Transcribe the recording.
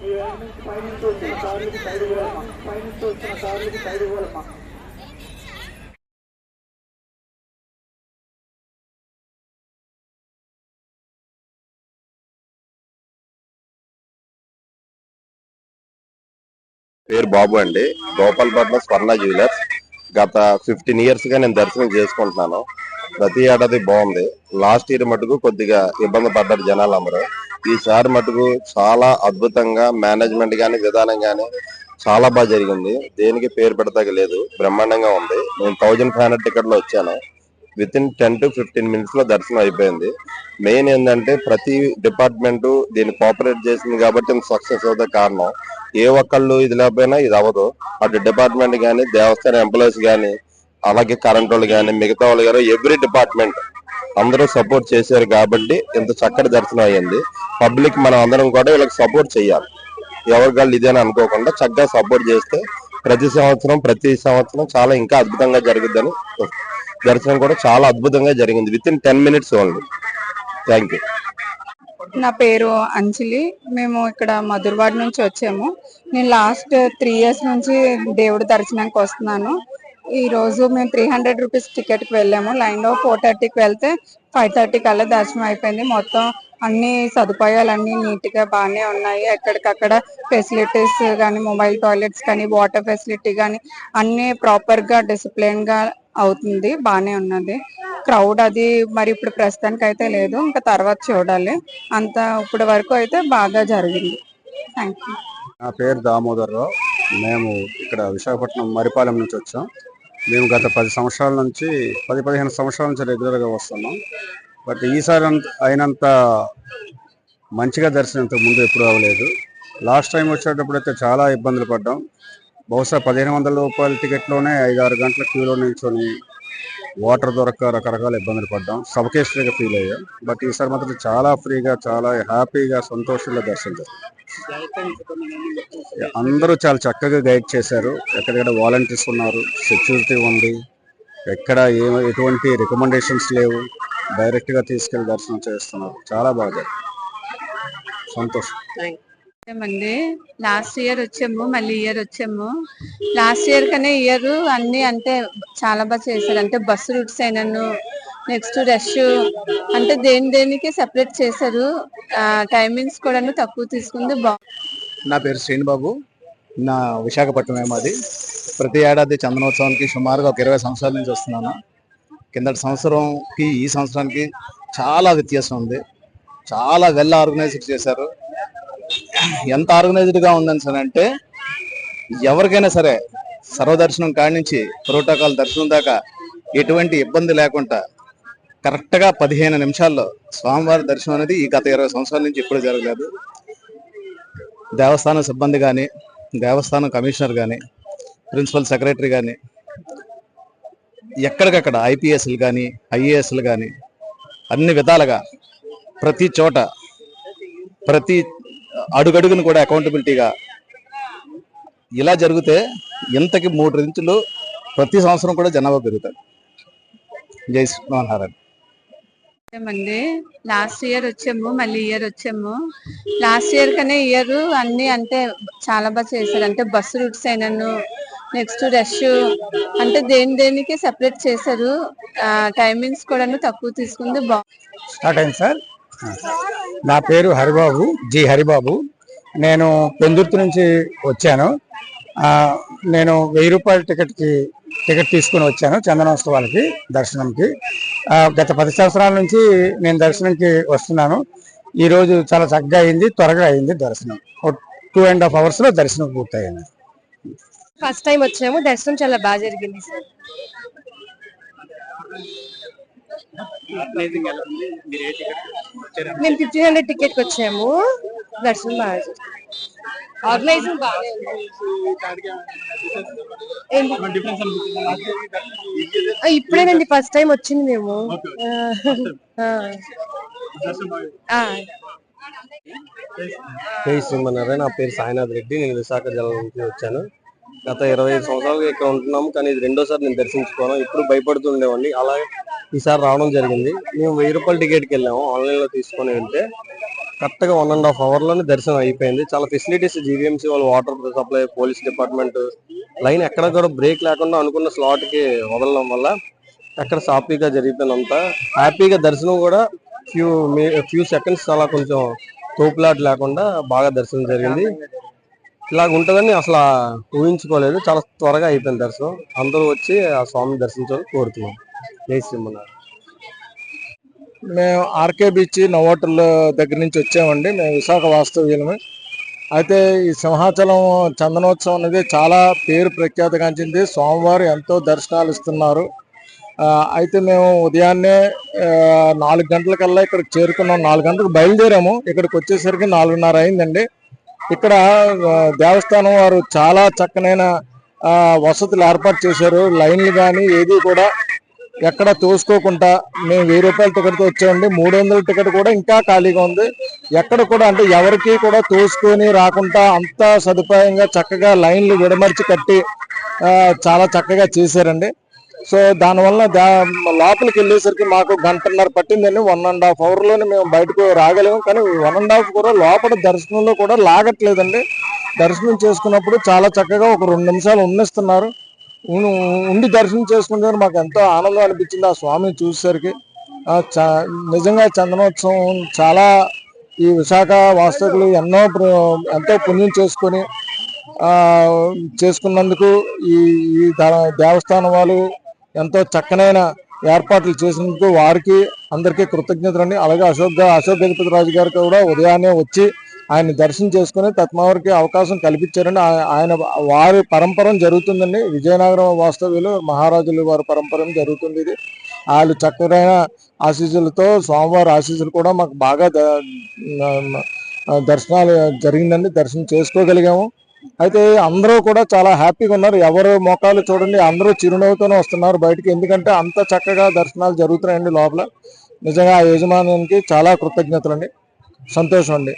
మీ నుంచి వచ్చిన కార్లకి సైడ్ వచ్చిన కార్లకి సైడ్ పేరు బాబు అండి. గోపాలపట్నం స్వర్ణ జ్యువెలర్స్ గత ఫిఫ్టీన్ ఇయర్స్గా నేను దర్శనం చేసుకుంటున్నాను. ప్రతి ఏడాది బాగుంది. లాస్ట్ ఇయర్ మటుకు కొద్దిగా ఇబ్బంది పడ్డారు జనాలు అందరూ ఈసారి మటుకు చాలా అద్భుతంగా మేనేజ్మెంట్ కానీ విధానం కానీ చాలా బాగా జరిగింది. దేనికి పేరు పెడతాక లేదు. బ్రహ్మాండంగా ఉంది. నేను థౌజండ్ ఫైవ్ హండ్రెడ్ టికెట్లో వచ్చాను. Within ten to fifteen మినిట్స్లో దర్శనం అయిపోయింది. మెయిన్ ఏంటంటే ప్రతి డిపార్ట్మెంట్ దీన్ని కోఆపరేట్ చేసింది కాబట్టి సక్సెస్ అవుతా కారణం. ఏ ఒక్కళ్ళు ఇది లేకపోయినా ఇది అవ్వదు. అటు డిపార్ట్మెంట్ కానీ దేవస్థానం ఎంప్లాయీస్ కానీ అలాగే కరెంట్ వాళ్ళు కానీ మిగతా వాళ్ళు కానీ ఎవ్రీ డిపార్ట్మెంట్ అందరూ సపోర్ట్ చేశారు కాబట్టి ఇంత చక్కటి దర్శనం అయ్యింది. పబ్లిక్ మనం అందరం కూడా వీళ్ళకి సపోర్ట్ చేయాలి. ఎవరి వాళ్ళు ఇదేని అనుకోకుండా చక్కగా సపోర్ట్ చేస్తే ప్రతి సంవత్సరం ప్రతి సంవత్సరం చాలా ఇంకా అద్భుతంగా జరుగుద్దని దర్శనం కూడా చాలా అద్భుతంగా జరిగింది. Within ten minutes only thank you నా పేరు అంజలి. మేము ఇక్కడ మధురవాడ నుంచి వచ్చాము. నేను లాస్ట్ త్రీ ఇయర్స్ నుంచి దేవుడి దర్శనానికి వస్తున్నాను. ఈ రోజు మేము త్రీ హండ్రెడ్ రూపీస్ టికెట్కి వెళ్ళాము. లైన్లో ఫోర్ థర్టీకి వెళ్తే ఫైవ్ థర్టీ కల్లా దర్శనం అయిపోయింది. మొత్తం అన్ని సదుపాయాలు అన్ని నీట్గా బాగానే ఉన్నాయి. ఎక్కడికక్కడ ఫెసిలిటీస్ కానీ మొబైల్ టాయిలెట్స్ కానీ వాటర్ ఫెసిలిటీ కానీ అన్ని ప్రాపర్గా డిసిప్లిన్గా అవుతుంది బాగానే ఉన్నది. క్రౌడ్ అది మరి ఇప్పుడు ప్రస్తుతానికి అయితే లేదు ఇంకా తర్వాత చూడాలి. అంత ఇప్పటి వరకు అయితే బాగా జరిగింది. Thank you. నా పేరు దామోదర్ రావు. మేము ఇక్కడ విశాఖపట్నం మరిపాలెం నుంచి వచ్చాం. మేము గత పది సంవత్సరాల నుంచి పది పదిహేను సంవత్సరాల నుంచి రెగ్యులర్గా వస్తున్నాం. బట్ ఈసారి అంత- అయినంత మంచిగా దర్శనం ముందు ఎప్పుడు అవ్వలేదు. లాస్ట్ టైం వచ్చేటప్పుడు అయితే చాలా ఇబ్బందులు పడ్డాం. బహుశా పదిహేను వందల రూపాయల టికెట్లోనే ఐదు ఆరు గంటల క్యూలో నిల్చొని వాటర్ దొరక్క రకరకాల ఇబ్బందులు పడ్డాం. సబకేస్ట్రీగా ఫీల్ అయ్యాం. బట్ ఈసారి మాత్రం చాలా ఫ్రీగా చాలా హ్యాపీగా సంతోషంగా దర్శనం జరిగింది. అందరూ చాలా చక్కగా గైడ్ చేశారు. ఎక్కడెక్కడ వాలంటీర్స్ ఉన్నారు సెక్యూరిటీ ఉంది ఎక్కడ ఏ ఎటువంటి రికమెండేషన్స్ లేవు. డైరెక్ట్గా తీసుకెళ్ళి దర్శనం చేస్తున్నారు. చాలా బాగా. సంతోషం. అండి లాస్ట్ ఇయర్ వచ్చాము మళ్ళీ ఇయర్ వచ్చాము. లాస్ట్ ఇయర్ కనే ఇయర్ అన్ని అంటే చాలా బాగా చేశారు. అంటే బస్సు రూట్స్ అయినను నెక్స్ట్ రష్ అంటే దేని దేనికి సెపరేట్ చేశారు. టైమింగ్స్ కూడా తక్కువ తీసుకుంది నా పేరు శ్రీనిబాబు. నా విశాఖపట్నమే మాది. ప్రతి ఏడాది చందనోత్సవానికి సుమారుగా ఒక ఇరవై సంవత్సరాల నుంచి వస్తున్నాను. కిందటి సంవత్సరంకి ఈ సంవత్సరానికి చాలా వ్యత్యాసం ఉంది. చాలా వెల్ ఆర్గనైజ్డ్ చేశారు. ఎంత ఆర్గనైజ్డ్గా ఉందని సరే అంటే ఎవరికైనా సరే సర్వదర్శనం కాడి నుంచి ప్రోటోకాల్ దర్శనం దాకా ఎటువంటి ఇబ్బంది లేకుండా కరెక్ట్గా పదిహేను నిమిషాల్లో స్వామివారి దర్శనం అనేది ఈ గత ఇరవై సంవత్సరాల నుంచి ఎప్పుడు జరగలేదు. దేవస్థానం సిబ్బంది కానీ దేవస్థానం కమిషనర్ కానీ ప్రిన్సిపల్ సెక్రటరీ కానీ ఎక్కడికక్కడ ఐపీఎస్లు కానీ ఐఏఎస్లు కానీ అన్ని విధాలుగా ప్రతి చోట ప్రతి అడుగడుగును కూడా అకౌంటబిలిటీగా ఇలా జరిగితే ఇంతకి మూడు రించులు ప్రతి సంవత్సరం కూడా జనాభా పెరుగుతారు జై శ్రీమోహన్ అండి లాస్ట్ ఇయర్ వచ్చాము మళ్ళీ ఇయర్ వచ్చాము. లాస్ట్ ఇయర్ కనే ఇయర్ అన్ని అంటే చాలా బాగా చేశారు. అంటే బస్సు రూట్స్ అయినను నెక్స్ట్ రష్ అంటే దేని దేనికి సెపరేట్ చేశారు? టైమింగ్స్ కూడా తక్కువ తీసుకుంది. స్టార్ట్ అయింది సార్. నా పేరు హరిబాబు జి హరిబాబు. నేను పెందుర్తి నుంచి వచ్చాను. నేను వెయ్యి రూపాయల టికెట్కి టికెట్ తీసుకుని వచ్చాను చందనోత్సవాలకి దర్శనంకి. గత పది సంవత్సరాల నుంచి నేను దర్శనంకి వస్తున్నాను. ఈరోజు చాలా చక్కగా అయింది త్వరగా అయింది దర్శనం. టూ అండ్ హాఫ్ అవర్స్లో దర్శనం పూర్తయింది. ఫస్ట్ టైం వచ్చాము దర్శనం చాలా బాగా జరిగింది సార్ మేము ఫిఫ్టీన్ హండ్రెడ్ టికెట్కి వచ్చాము దర్శనం బాగా ఆర్గనైజింగ్ బాగా ఇప్పుడేనండి ఫస్ట్ టైం వచ్చింది మేము ఆ, ఆ. జై శ్రీమన్నారాయణ నా పేరు సాయినాథ్ రెడ్డి నేను విశాఖ జిల్లా నుంచి వచ్చాను గత ఇరవై ఐదు సంవత్సరాలుగా ఇక్కడ ఉంటున్నాము కానీ ఇది రెండోసారి నేను దర్శించుకోను. ఇప్పుడు భయపడుతుండేవాడిని అలాగే ఈసారి రావడం జరిగింది. మేము వెయ్యి రూపాయల టికెట్కి వెళ్ళాము ఆన్లైన్లో తీసుకొని వెళ్తే. కరెక్ట్గా వన్ అండ్ హాఫ్ అవర్లోనే దర్శనం అయిపోయింది. చాలా ఫెసిలిటీస్ జీవీఎంసీ వాళ్ళు water supply police department line ఎక్కడ కూడా బ్రేక్ లేకుండా అనుకున్న స్లాట్కి వదలడం వల్ల ఎక్కడ సాఫీగా జరిగిపోయిందంతా హ్యాపీగా దర్శనం కూడా ఫ్యూ ఫ్యూ సెకండ్స్ అలా కొంచెం తోపులాట్ లేకుండా బాగా దర్శనం జరిగింది. ఇలాగ ఉంటుందని అసలు ఊహించుకోలేదు. చాలా త్వరగా అయిపోయింది దర్శనం. అందరూ వచ్చి ఆ స్వామిని దర్శించాలని కోరుతున్నాం. జై శ్రీమన్నారు మేము ఆర్కే బీచ్ నవోటల్ దగ్గర నుంచి వచ్చామండి. మేము విశాఖ వాస్తవ్యులమే. అయితే ఈ సింహాచలం చందనోత్సవం అనేది చాలా పేరు ప్రఖ్యాతగాంచింది. స్వామివారు ఎంతో దర్శనాలు ఇస్తున్నారు. అయితే మేము ఉదయాన్నే నాలుగు గంటలకల్లా ఇక్కడికి చేరుకున్నాం. నాలుగు గంటలకు బయలుదేరాము. ఇక్కడికి వచ్చేసరికి నాలుగున్నర అయిందండి. ఇక్కడ దేవస్థానం వారు చాలా చక్కనైన వసతులు ఏర్పాటు చేశారు. లైన్లు కానీ ఏది కూడా ఎక్కడ తోసుకోకుండా మేము వెయ్యి రూపాయల టికెట్తో వచ్చామండి. మూడు వందల టికెట్ కూడా ఇంకా ఖాళీగా ఉంది. ఎక్కడ కూడా అంటే ఎవరికి కూడా తోసుకొని రాకుండా అంతా సదుపాయంగా చక్కగా లైన్లు విడమర్చి కట్టి చాలా చక్కగా చేశారండి. సో దానివల్ల దా లోపలికి వెళ్ళేసరికి మాకు గంటన్నర పట్టిందండి. వన్ అండ్ హాఫ్ అవర్లోనే మేము బయటకు రాగలేము కానీ వన్ అండ్ హాఫ్ కూడా లోపల దర్శనంలో కూడా లాగట్లేదండి. దర్శనం చేసుకున్నప్పుడు చాలా చక్కగా ఒక రెండు నిమిషాలు ఉన్నిస్తున్నారు ఉండి దర్శనం చేసుకుంటే మాకు ఎంతో ఆనందం అనిపించింది ఆ స్వామిని చూసేసరికి. చ- నిజంగా చందనోత్సవం చాలా ఈ విశాఖ వాస్తవులు ఎన్నో ఎంతో పుణ్యం చేసుకొని చేసుకున్నందుకు ఈ ఈ ద- దేవస్థానం వాళ్ళు ఎంతో చక్కనైన ఏర్పాట్లు చేసినందుకు వారికి అందరికీ కృతజ్ఞతలండి. అలాగే అశోక్ అశోక్ గజపతి రాజు గారికి కూడా ఉదయాన్నే వచ్చి ఆయన దర్శనం చేసుకుని తత్మవారికి అవకాశం కల్పించారండి. ఆయన వారి పరంపరం జరుగుతుందండి. విజయనగరం వాస్తవ్యులు మహారాజులు వారి పరంపరం జరుగుతుంది ఇది. వాళ్ళు చక్కరైన ఆశీస్సులతో స్వామివారి ఆశీస్సులు కూడా మాకు బాగా దర్శనాలు జరిగిందండి. దర్శనం చేసుకోగలిగాము. అయితే అందరూ కూడా చాలా హ్యాపీగా ఉన్నారు. ఎవరు మోకాలు చూడండి అందరూ చిరునవ్వుతోనే వస్తున్నారు బయటికి. ఎందుకంటే అంత చక్కగా దర్శనాలు జరుగుతున్నాయండి లోపల. నిజంగా ఆ యజమానికి చాలా కృతజ్ఞతలు అండి సంతోషం అండి.